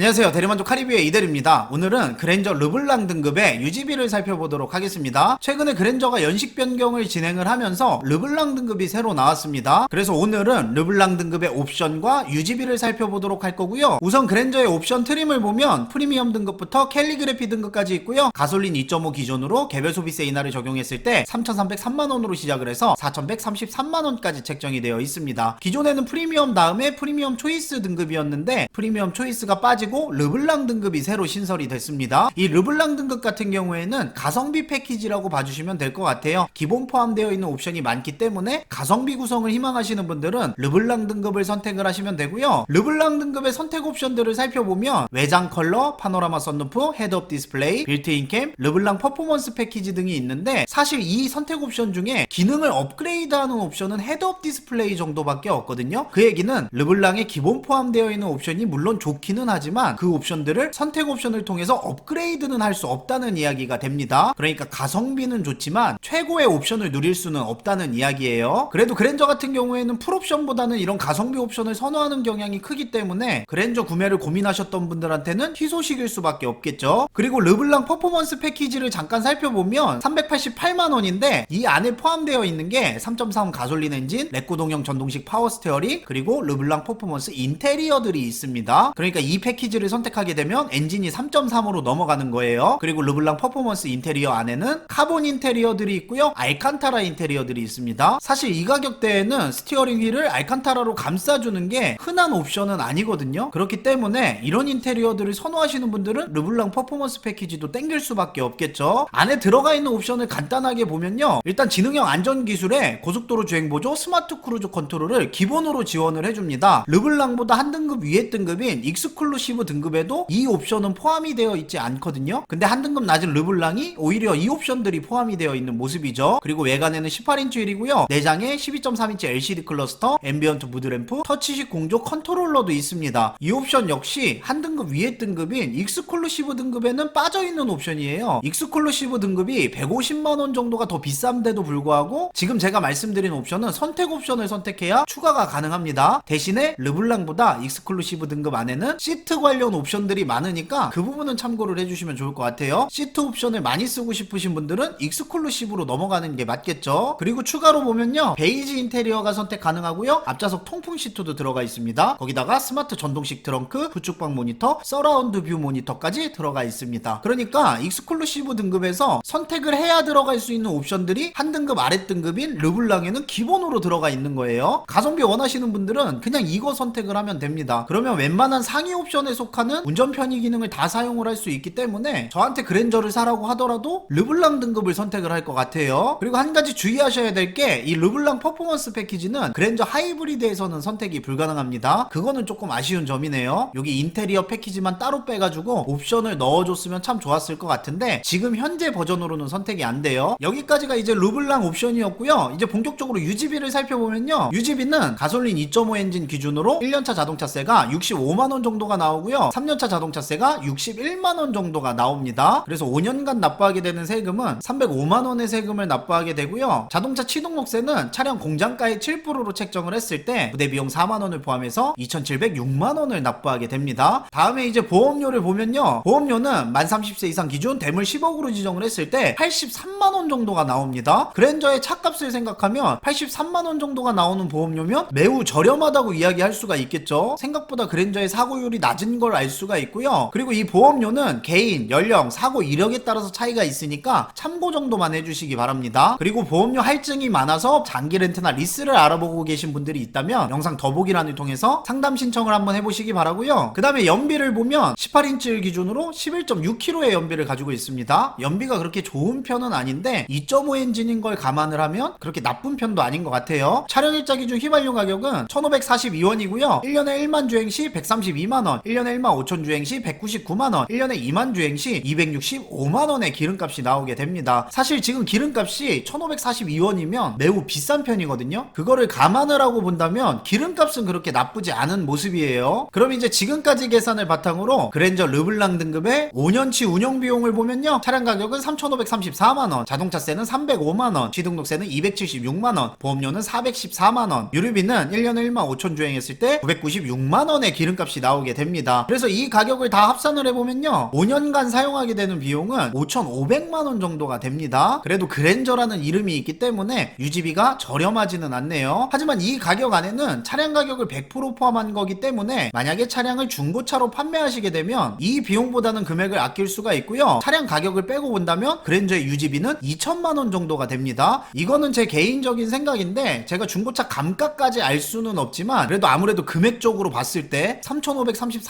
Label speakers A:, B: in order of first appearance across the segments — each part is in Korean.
A: 안녕하세요. 대리만족 카리비의 이대리입니다. 오늘은 그랜저 르블랑 등급의 유지비를 살펴보도록 하겠습니다. 최근에 그랜저가 연식 변경을 진행을 하면서 르블랑 등급이 새로 나왔습니다. 그래서 오늘은 르블랑 등급의 옵션과 유지비를 살펴보도록 할 거고요. 우선 그랜저의 옵션 트림을 보면 프리미엄 등급부터 캘리그래피 등급까지 있고요. 가솔린 2.5 기준으로 개별 소비세 인하를 적용했을 때 3,303만원으로 시작을 해서 4,133만원까지 책정이 되어 있습니다. 기존에는 프리미엄 다음에 프리미엄 초이스 등급이었는데 프리미엄 초이스가 빠지고 르블랑 등급이 새로 신설이 됐습니다. 이 르블랑 등급 같은 경우에는 가성비 패키지라고 봐주시면 될 것 같아요. 기본 포함되어 있는 옵션이 많기 때문에 가성비 구성을 희망하시는 분들은 르블랑 등급을 선택을 하시면 되고요. 르블랑 등급의 선택 옵션들을 살펴보면 외장 컬러, 파노라마 썬루프, 헤드업 디스플레이, 빌트인 캠, 르블랑 퍼포먼스 패키지 등이 있는데 사실 이 선택 옵션 중에 기능을 업그레이드하는 옵션은 헤드업 디스플레이 정도밖에 없거든요. 그 얘기는 르블랑에 기본 포함되어 있는 옵션이 물론 좋기는 하지만 그 옵션들을 선택 옵션을 통해서 업그레이드는 할 수 없다는 이야기가 됩니다. 그러니까 가성비는 좋지만 최고의 옵션을 누릴 수는 없다는 이야기예요. 그래도 그랜저 같은 경우에는 풀옵션보다는 이런 가성비 옵션을 선호하는 경향이 크기 때문에 그랜저 구매를 고민하셨던 분들한테는 희소식일 수밖에 없겠죠. 그리고 르블랑 퍼포먼스 패키지를 잠깐 살펴보면 388만 원인데 이 안에 포함되어 있는 게 3.3 가솔린 엔진, 레코동형 전동식 파워 스테어링, 그리고 르블랑 퍼포먼스 인테리어들이 있습니다. 그러니까 이 패키지 를 선택하게 되면 엔진이 3.3으로 넘어가는 거예요. 그리고 르블랑 퍼포먼스 인테리어 안에는 카본 인테리어들이 있고요. 알칸타라 인테리어들이 있습니다. 사실 이 가격대에는 스티어링 휠을 알칸타라로 감싸주는 게 흔한 옵션은 아니거든요. 그렇기 때문에 이런 인테리어들을 선호하시는 분들은 르블랑 퍼포먼스 패키지도 땡길 수밖에 없겠죠. 안에 들어가 있는 옵션을 간단하게 보면요. 일단 지능형 안전 기술에 고속도로 주행 보조, 스마트 크루즈 컨트롤을 기본으로 지원을 해줍니다. 르블랑보다 한 등급 위에 등급인 익스클루시 브 등급에도 이 옵션은 포함이 되어 있지 않거든요. 근데 한 등급 낮은 르블랑이 오히려 이 옵션들이 포함이 되어 있는 모습이죠. 그리고 외관에는 18인치 휠이고요. 내장에 12.3인치 LCD 클러스터, 앰비언트 무드램프, 터치식 공조 컨트롤러도 있습니다. 이 옵션 역시 한 등급 위에 등급인 익스클루시브 등급에는 빠져있는 옵션이에요. 익스클루시브 등급이 150만원 정도가 더 비싼데도 불구하고 지금 제가 말씀드린 옵션은 선택 옵션을 선택해야 추가가 가능합니다. 대신에 르블랑보다 익스클루시브 등급 안에는 시트 관련 옵션들이 많으니까 그 부분은 참고를 해주시면 좋을 것 같아요. 시트 옵션을 많이 쓰고 싶으신 분들은 익스클루시브로 넘어가는 게 맞겠죠. 그리고 추가로 보면요. 베이지 인테리어가 선택 가능하고요. 앞좌석 통풍 시트도 들어가 있습니다. 거기다가 스마트 전동식 트렁크, 부축방 모니터, 서라운드 뷰 모니터까지 들어가 있습니다. 그러니까 익스클루시브 등급에서 선택을 해야 들어갈 수 있는 옵션들이 한 등급 아래 등급인 르블랑에는 기본으로 들어가 있는 거예요. 가성비 원하시는 분들은 그냥 이거 선택을 하면 됩니다. 그러면 웬만한 상위 옵션에 속하는 운전 편의 기능을 다 사용을 할 수 있기 때문에 저한테 그랜저를 사라고 하더라도 르블랑 등급을 선택을 할 것 같아요. 그리고 한 가지 주의하셔야 될 게 이 르블랑 퍼포먼스 패키지는 그랜저 하이브리드에서는 선택이 불가능합니다. 그거는 조금 아쉬운 점이네요. 여기 인테리어 패키지만 따로 빼가지고 옵션을 넣어줬으면 참 좋았을 것 같은데 지금 현재 버전으로는 선택이 안 돼요. 여기까지가 이제 르블랑 옵션이었고요. 이제 본격적으로 유지비를 살펴보면요. 유지비는 가솔린 2.5 엔진 기준으로 1년차 자동차세가 65만원 정도가 나오고 요. 3년차 자동차세가 61만 원 정도가 나옵니다. 그래서 5년간 납부하게 되는 세금은 305만 원의 세금을 납부하게 되고요. 자동차 취등록세는 차량 공장가의 7%로 책정을 했을 때 부대 비용 4만 원을 포함해서 2,706만 원을 납부하게 됩니다. 다음에 이제 보험료를 보면요. 보험료는 만 30세 이상 기준 대물 10억으로 지정을 했을 때 83만 원 정도가 나옵니다. 그랜저의 차값을 생각하면 83만 원 정도가 나오는 보험료면 매우 저렴하다고 이야기할 수가 있겠죠. 생각보다 그랜저의 사고율이 낮은 걸 알 수가 있고요. 그리고 이 보험료는 개인, 연령, 사고 이력에 따라서 차이가 있으니까 참고 정도만 해주시기 바랍니다. 그리고 보험료 할증이 많아서 장기 렌트나 리스를 알아보고 계신 분들이 있다면 영상 더보기란을 통해서 상담 신청을 한번 해보시기 바라고요. 그 다음에 연비를 보면 18인치를 기준으로 11.6km의 연비를 가지고 있습니다. 연비가 그렇게 좋은 편은 아닌데 2.5 엔진인 걸 감안을 하면 그렇게 나쁜 편도 아닌 것 같아요. 촬영 일자 기준 휘발유 가격은 1,542원이고요. 1년에 1만 주행 시 132만원, 1년 에 1만 5천 주행 시 199만원, 1년에 2만 주행 시 265만원의 기름값이 나오게 됩니다. 사실 지금 기름값이 1,542원이면 매우 비싼 편이거든요. 그거를 감안을 하고 본다면 기름값은 그렇게 나쁘지 않은 모습이에요. 그럼 이제 지금까지 계산을 바탕으로 그랜저 르블랑 등급의 5년치 운영 비용을 보면요. 차량 가격은 3,534만원, 자동차세는 305만원, 취등록세는 276만원, 보험료는 414만원, 유류비는 1년에 1만 5천 주행했을 때 996만원의 기름값이 나오게 됩니다. 있습니다. 그래서 이 가격을 다 합산을 해보면요. 5년간 사용하게 되는 비용은 5,500만원 정도가 됩니다. 그래도 그랜저라는 이름이 있기 때문에 유지비가 저렴하지는 않네요. 하지만 이 가격 안에는 차량 가격을 100% 포함한 거기 때문에 만약에 차량을 중고차로 판매하시게 되면 이 비용보다는 금액을 아낄 수가 있고요. 차량 가격을 빼고 본다면 그랜저의 유지비는 2천만 원 정도가 됩니다. 이거는 제 개인적인 생각인데 제가 중고차 감가까지 알 수는 없지만 그래도 아무래도 금액적으로 봤을 때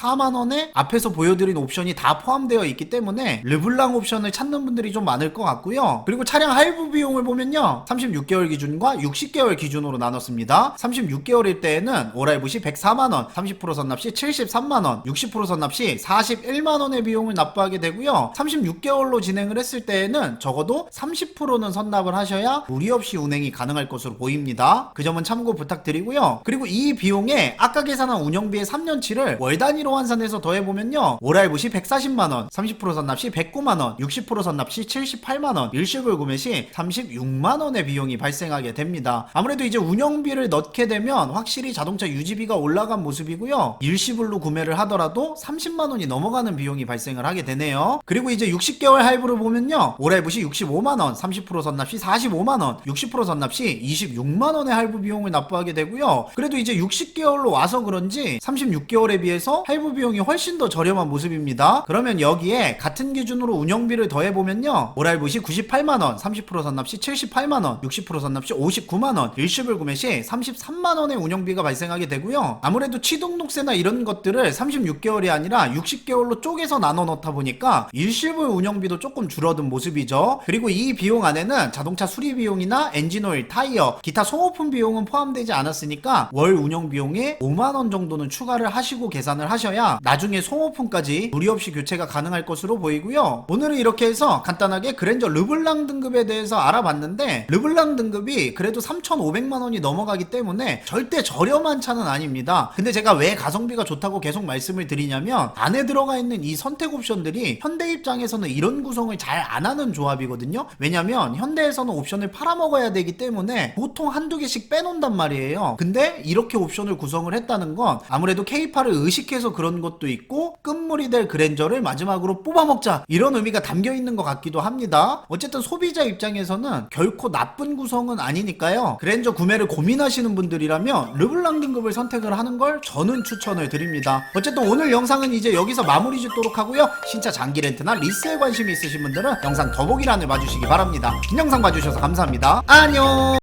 A: 3,534만 원에 앞에서 보여드린 옵션이 다 포함되어 있기 때문에 르블랑 옵션을 찾는 분들이 좀 많을 것 같고요. 그리고 차량 할부 비용을 보면요. 36개월 기준과 60개월 기준으로 나눴습니다. 36개월일 때에는 월할부 시 104만 원, 30% 선납 시 73만 원, 60% 선납 시 41만 원의 비용을 납부하게 되고요. 36개월로 진행을 했을 때에는 적어도 30%는 선납을 하셔야 무리 없이 운행이 가능할 것으로 보입니다. 그 점은 참고 부탁드리고요. 그리고 이 비용에 아까 계산한 운영비의 3년치를 월 단위로 환산해서 더해보면요. 월할부 시 140만 원, 30% 선납 시 109만 원, 60% 선납 시 78만 원, 일시불 구매 시 36만 원의 비용이 발생하게 됩니다. 아무래도 이제 운영비를 넣게 되면 확실히 자동차 유지비가 올라간 모습이고요. 일시불로 구매를 하더라도 30만 원이 넘어가는 비용이 발생을 하게 되네요. 그리고 이제 60개월 할부를 보면요. 월할부 시 65만 원, 30% 선납 시 45만 원, 60% 선납 시 26만 원의 할부 비용을 납부하게 되고요. 그래도 이제 60개월로 와서 그런지 36개월에 비해서 할부 비용이 훨씬 더 저렴한 모습입니다. 그러면 여기에 같은 기준으로 운영비를 더해 보면요. 월할부 시 98만 원, 30% 선납 시 78만 원, 60% 선납 시 59만 원, 일시불 구매 시 33만 원의 운영비가 발생하게 되고요. 아무래도 취등록세나 이런 것들을 36개월이 아니라 60개월로 쪼개서 나눠 넣다 보니까 일시불 운영비도 조금 줄어든 모습이죠. 그리고 이 비용 안에는 자동차 수리 비용이나 엔진오일, 타이어, 기타 소모품 비용은 포함되지 않았으니까 월 운영 비용에 5만 원 정도는 추가를 하시고 계산을 하셔야 나중에 소모품까지 무리 없이 교체가 가능할 것으로 보이고요. 오늘은 이렇게 해서 간단하게 그랜저 르블랑 등급에 대해서 알아봤는데 르블랑 등급이 그래도 3,500만 원이 넘어가기 때문에 절대 저렴한 차는 아닙니다. 근데 제가 왜 가성비가 좋다고 계속 말씀을 드리냐면 안에 들어가 있는 이 선택 옵션들이 현대 입장에서는 이런 구성을 잘 안 하는 조합이거든요. 왜냐면 현대에서는 옵션을 팔아먹어야 되기 때문에 보통 한두 개씩 빼놓는단 말이에요. 근데 이렇게 옵션을 구성을 했다는 건 아무래도 K8을 의식해서 그런 것도 있고 끝물이 될 그랜저를 마지막으로 뽑아먹자 이런 의미가 담겨 있는 것 같기도 합니다. 어쨌든 소비자 입장에서는 결코 나쁜 구성은 아니니까요. 그랜저 구매를 고민하시는 분들이라면 르블랑 등급을 선택을 하는 걸 저는 추천을 드립니다. 어쨌든 오늘 영상은 이제 여기서 마무리 짓도록 하고요. 신차 장기 렌트나 리스에 관심이 있으신 분들은 영상 더보기란을 봐주시기 바랍니다. 긴 영상 봐주셔서 감사합니다. 안녕!